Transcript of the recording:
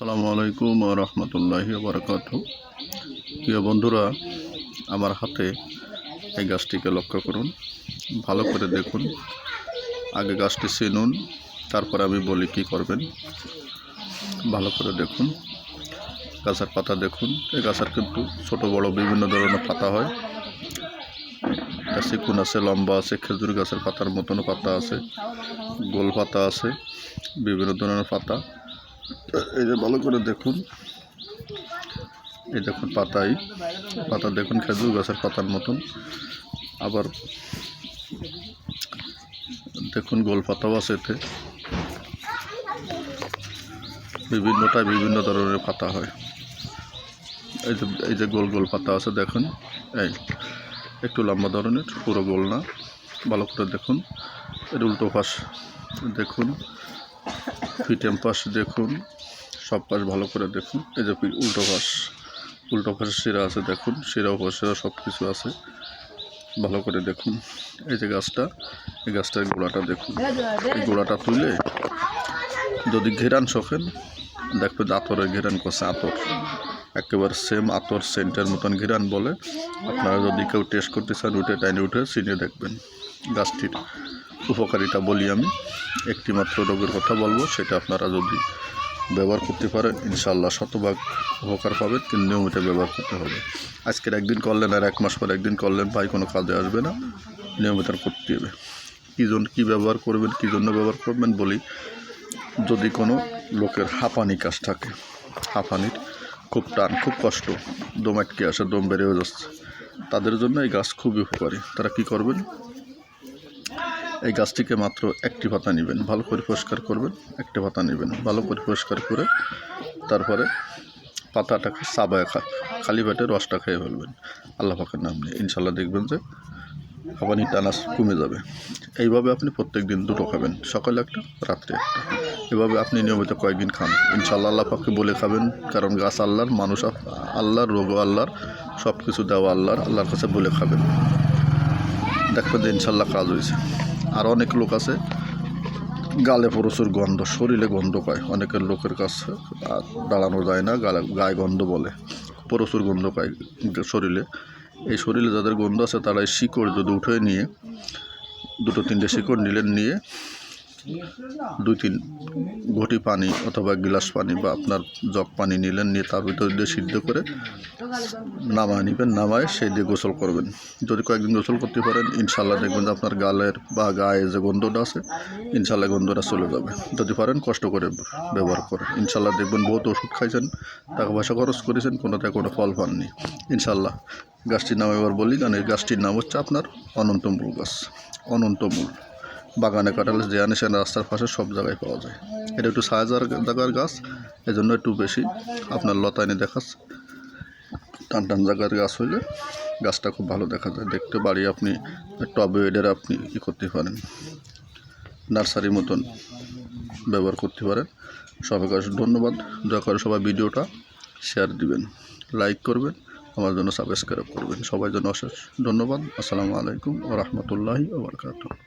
আসসালামু আলাইকুম রহমতুল্লাহি বারকাত প্রিয় বন্ধুরা, আমার হাতে এই গাছটিকে লক্ষ্য করুন, ভালো করে দেখুন, আগে গাছটি চিনুন, তারপর আমি বলি কি করবেন। ভালো করে দেখুন, গাছের পাতা দেখুন। এই গাছের কিন্তু ছোট, বড় বিভিন্ন ধরনের পাতা হয়। চিকুন আছে, লম্বা আছে, খেজুর গাছের পাতার মতনও পাতা আছে, গোল পাতা আছে, বিভিন্ন ধরনের পাতা। এই যে ভালো করে দেখুন। এই দেখুন পাতাই। পাতা দেখুন খেজুর গাছের পাতার মতন। আবার দেখুন গোল পাতাও আছে এতে। বিভিন্নটায় বিভিন্ন ধরনের পাতা হয়। এই যে এই যে গোল গোল পাতা আছে দেখুন। এই, একটু লম্বা ধরনের, পুরো গোল না। ভালো করে দেখুন। এর উল্টো পাশ দেখুন। ফিটেম পাশ দেখুন, সব পাশ ভালো করে দেখুন। এই যে উল্টো পাশ, উল্টো পাশে শিরা আছে দেখুন, শিরা উপশিরা সব কিছু আছে। ভালো করে দেখুন, এই যে গাছটা, এই গাছটার গোড়াটা দেখুন। এই গোড়াটা তুলে যদি ঘেরান শোকেন দেখবেন যে আতরের ঘেরান করছে, আতর। একেবারে সেম আতর সেন্টের মতন ঘেরান বলে। আপনারা যদি কেউ টেস্ট করতে চান, উঠে টাইনে উঠে, চিনে দেখবেন গাছটির। উপকারিতা বলি আমি। একটি মাত্র রোগের কথা বলব, সেটা আপনারা যদি ব্যবহার করতে পারেন ইনশাল্লাহ শতভাগ উপকার পাবেন, কিন্তু নিয়মিত ব্যবহার করতে হবে। আজকের একদিন করলেন আর এক মাস পর একদিন করলেন, ভাই কোনো কাজে আসবে না, নিয়মিত করতে হবে। কী জন্য কী ব্যবহার করবেন, কী জন্য ব্যবহার করবেন বলি, যদি কোনো লোকের হাঁপানি কাজ থাকে, হাঁপানির খুব টান, খুব কষ্ট, দম আটকে আসে, দম বেড়েও যাচ্ছে, তাদের জন্য এই গাছ খুবই উপকারী। তারা কি করবেন এই গাছটিকে মাত্র একটি পাতা নেবেন। ভালো করে পরিষ্কার করবেন, একটি পাতা নেবেন। ভালো করে পরিষ্কার করে তারপরে পাতাটাকে চাবায় খা, খালি পেটে রসটা খেয়ে ফেলবেন। আল্লাহ পাকের নাম নিয়ে। ইনশাল্লাহ দেখবেন যে হাঁপানি টানা কমে যাবে। এইভাবে আপনি প্রত্যেক দিন দুটো খাবেন, সকালে একটা, রাত্রে একটা। এভাবে আপনি নিয়মিত কয়েকদিন খান। ইনশাল্লাহ আল্লাহ পাককে বলে খাবেন, কারণ গাছ আল্লাহর, মানুষ আল্লাহর রোগও আল্লাহর সব কিছু দেওয়া আল্লাহর আল্লাহর কাছে বলে খাবেন। দেখবেন যে ইনশাল্লাহ কাজ হয়েছে। আর অনেক লোক আছে। গালে প্রচুর গন্ধ, শরীরে গন্ধ পায় অনেকের লোকের কাছে, আর দাঁড়ানো যায় না, গালে গায়ে গন্ধ বলে। প্রচুর গন্ধ পায় শরীরে। এই শরীরে যাদের গন্ধ আছে, তারা এই শিকড় যদি উঠে নিয়ে, দুটো তিনটে শিকড় নিলেন নিয়ে দুই তিন ঘটি পানি অথবা গিলাস পানি বা আপনার জগ পানি নিলেন, নিয়ে তার ভিতরে দিয়ে সিদ্ধ করে নামায় নেবেন, নামায় সেই দিয়ে গোসল করবেন। যদি কয়েকদিন গোসল করতে পারেন ইনশাল্লাহ দেখবেন যে আপনার গালের বা গায়ে যে গন্ধটা আছে ইনশাল্লাহ গন্ধটা চলে যাবে। যদি পারেন, কষ্ট করে ব্যবহার করেন। ইনশাল্লাহ দেখবেন বহুত ওষুধ খাইছেন, টাকা পয়সা খরচ করেছেন কোনোটা কোনো ফল পাননি। ইনশাল্লাহ গাছটির নাম এবার বলি কারণ এই গাছটির নাম হচ্ছে আপনার অনন্তমূল গাছ। অনন্তমূল। বাগানে কাটালে যে আনেছেন রাস্তার পাশে সব জায়গায় পাওয়া যায়। এটা একটু সাহায্যার জায়গার গাছ, এজন্য একটু বেশি। আপনার লতায়নি দেখাচ্ছে টান টান জায়গার গাছ হইলে গাছটা খুব ভালো দেখা যায়। দেখতে বাড়ি আপনি, টবে এদের আপনি ই করতে পারেন। নার্সারির মতন ব্যবহার করতে পারেন। সবাইকে ধন্যবাদ। দয়া করে সবাই ভিডিওটা শেয়ার দিবেন। লাইক করবেন। আমার জন্য সাবস্ক্রাইব করবেন। সবাই জন্য অশেষ ধন্যবাদ। আসসালামু আলাইকুম ও রহমতুল্লাহি ওবরকাত